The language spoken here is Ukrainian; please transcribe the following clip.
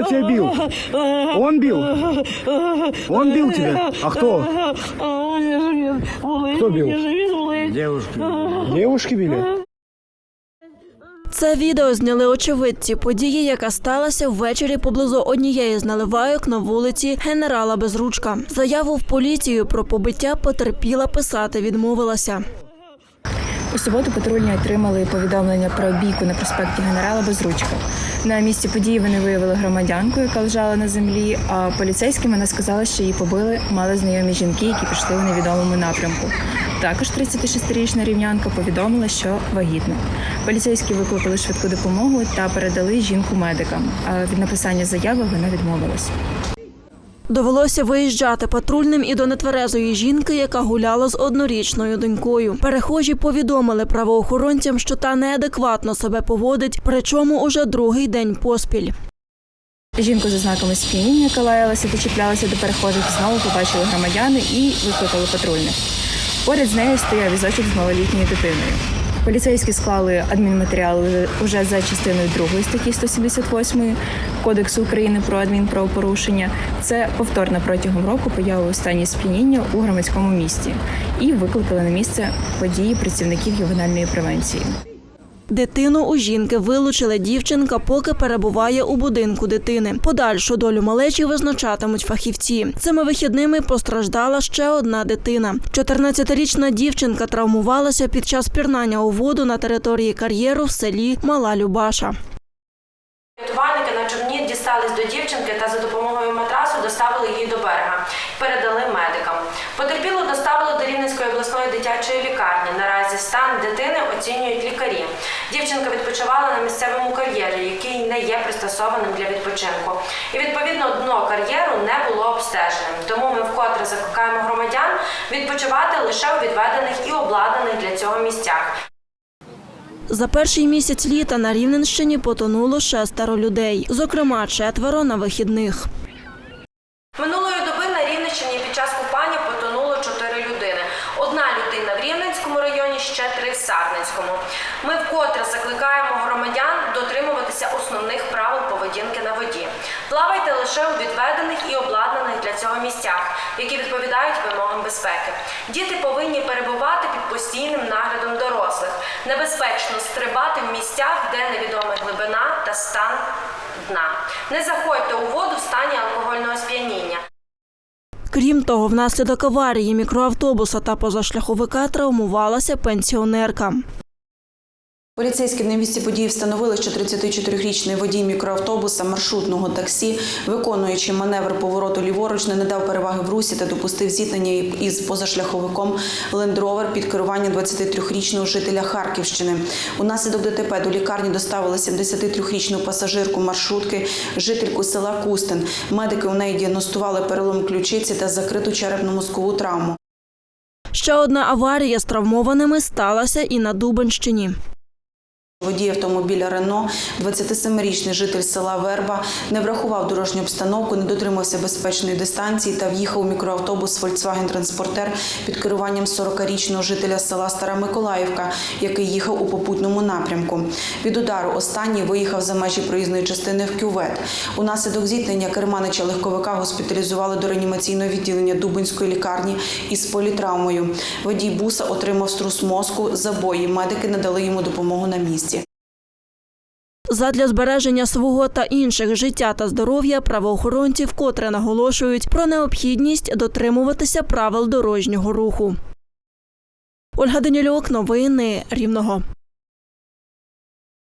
Кто тебя бил? Он бил? Он бил тебя? А кто? Кто бил? Девушки. Девушки били? Це відео зняли очевидці події, яка сталася ввечері поблизу однієї з наливайок на вулиці генерала Безручка. Заяву в поліцію про побиття потерпіла писати відмовилася. У суботу патрульні отримали повідомлення про бійку на проспекті генерала Безручка. На місці події вони виявили громадянку, яка лежала на землі. А поліцейським вона сказала, що її побили мали знайомі жінки, які пішли у невідомому напрямку. Також 36-річна рівнянка повідомила, що вагітна. Поліцейські викликали швидку допомогу та передали жінку медикам. А від написання заяви вона відмовилась. Довелося виїжджати патрульним і до нетверезої жінки, яка гуляла з однорічною донькою. Перехожі повідомили правоохоронцям, що та неадекватно себе поводить, причому уже другий день поспіль. Жінку за знаками сп'яніння, яка лаялася та до перехожих, знову побачили громадяни і викликали патрульних. Поряд з нею стояв візочок з малолітньою дитиною. Поліцейські склали адмінматеріали уже за частиною 2 статті 178 Кодексу України про адмінправопорушення. Це повторна протягом року поява у стані сп'яніння у громадському місті і викликали на місце події працівників ювенальної превенції. Дитину у жінки вилучила дівчинка, поки перебуває у будинку дитини. Подальшу долю малечі визначатимуть фахівці. Цими вихідними постраждала ще одна дитина. 14-річна дівчинка травмувалася під час пірнання у воду на території кар'єру в селі Мала Любаша. Рятувальники на човні дістались до дівчинки та за допомогою матрасу доставили її до берега. Передали медикам. Потерпілу доставили до Рівненської обласної дитячої лікарні. Наразі стан дитини оцінюють лікарі. Дівчинка відпочивала на місцевому кар'єрі, який не є пристосованим для відпочинку. І відповідно дно кар'єру не було обстеженим. Тому ми вкотре закликаємо громадян відпочивати лише у відведених і обладнаних для цього місцях. За перший місяць літа на Рівненщині потонуло шестеро людей, зокрема четверо на вихідних. Минулої доби на Рівненщині під час купання потонуло чотири людини. Одна людина в Рівненському районі, ще три в Сарненському. Ми вкотре закликаємо громадян дотримуватися основних правил поведінки на воді. Плавайте лише у відведених і обладнаних для цього місцях, які відповідають вимогам безпеки. Діти повинні перебувати під постійним наглядом дорослих, небезпечно стрибати в місцях, де невідома глибина та стан дна. Не заходьте у воду в стані алкогольного сп'яніння. Крім того, внаслідок аварії мікроавтобуса та позашляховика травмувалася пенсіонерка. Поліцейські на місці події встановили, що 34-річний водій мікроавтобуса маршрутного таксі, виконуючи маневр повороту ліворуч, не надав переваги в русі та допустив зіткнення із позашляховиком лендровер під керуванням 23-річного жителя Харківщини. Унаслідок ДТП до лікарні доставили 73-річну пасажирку маршрутки, жительку села Кустин. Медики у неї діагностували перелом ключиці та закриту черепно-мозкову травму. Ще одна аварія з травмованими сталася і на Дубенщині. Водій автомобіля Рено, 27-річний житель села Верба, не врахував дорожню обстановку, не дотримався безпечної дистанції та в'їхав у мікроавтобус Volkswagen Транспортер під керуванням 40-річного жителя села Стара Миколаївка, який їхав у попутному напрямку. Від удару останній виїхав за межі проїзної частини в кювет. Унаслідок зіткнення керманича легковика госпіталізували до реанімаційного відділення Дубинської лікарні із політравмою. Водій буса отримав струс мозку, забої. Медики надали йому допомогу на місці. Задля збереження свого та інших життя та здоров'я правоохоронці вкотре наголошують про необхідність дотримуватися правил дорожнього руху. Ольга Данілюк, новини Рівного.